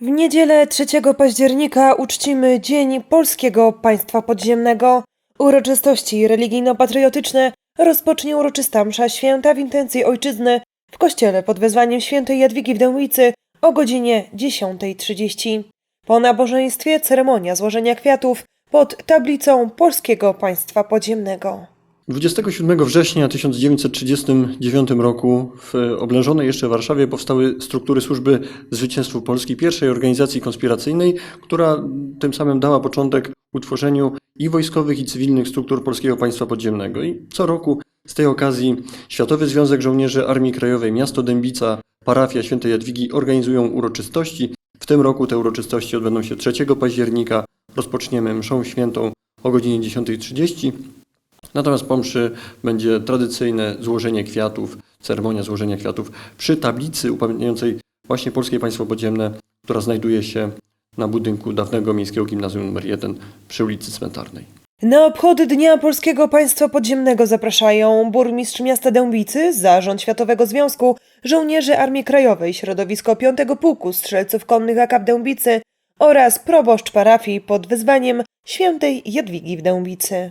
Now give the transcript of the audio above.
W niedzielę 3 października uczcimy Dzień Polskiego Państwa Podziemnego. Uroczystości religijno-patriotyczne rozpocznie uroczysta msza święta w intencji ojczyzny w kościele pod wezwaniem świętej Jadwigi w Dębicy o godzinie 10.30. Po nabożeństwie ceremonia złożenia kwiatów pod tablicą Polskiego Państwa Podziemnego. 27 września 1939 roku w oblężonej jeszcze Warszawie powstały struktury Służby Zwycięstwu Polski, pierwszej organizacji konspiracyjnej, która tym samym dała początek utworzeniu i wojskowych, i cywilnych struktur Polskiego Państwa Podziemnego. I co roku z tej okazji Światowy Związek Żołnierzy Armii Krajowej, miasto Dębica, parafia Świętej Jadwigi organizują uroczystości. W tym roku te uroczystości odbędą się 3 października. Rozpoczniemy mszą świętą o godzinie 10.30. Natomiast po mszy będzie tradycyjne złożenie kwiatów, ceremonia złożenia kwiatów przy tablicy upamiętniającej właśnie Polskie Państwo Podziemne, która znajduje się na budynku dawnego Miejskiego Gimnazjum nr 1 przy ulicy Cmentarnej. Na obchody Dnia Polskiego Państwa Podziemnego zapraszają burmistrz miasta Dębicy, Zarząd Światowego Związku Żołnierzy Armii Krajowej, środowisko 5 Pułku Strzelców Konnych AK w Dębicy oraz proboszcz parafii pod wezwaniem świętej Jadwigi w Dębicy.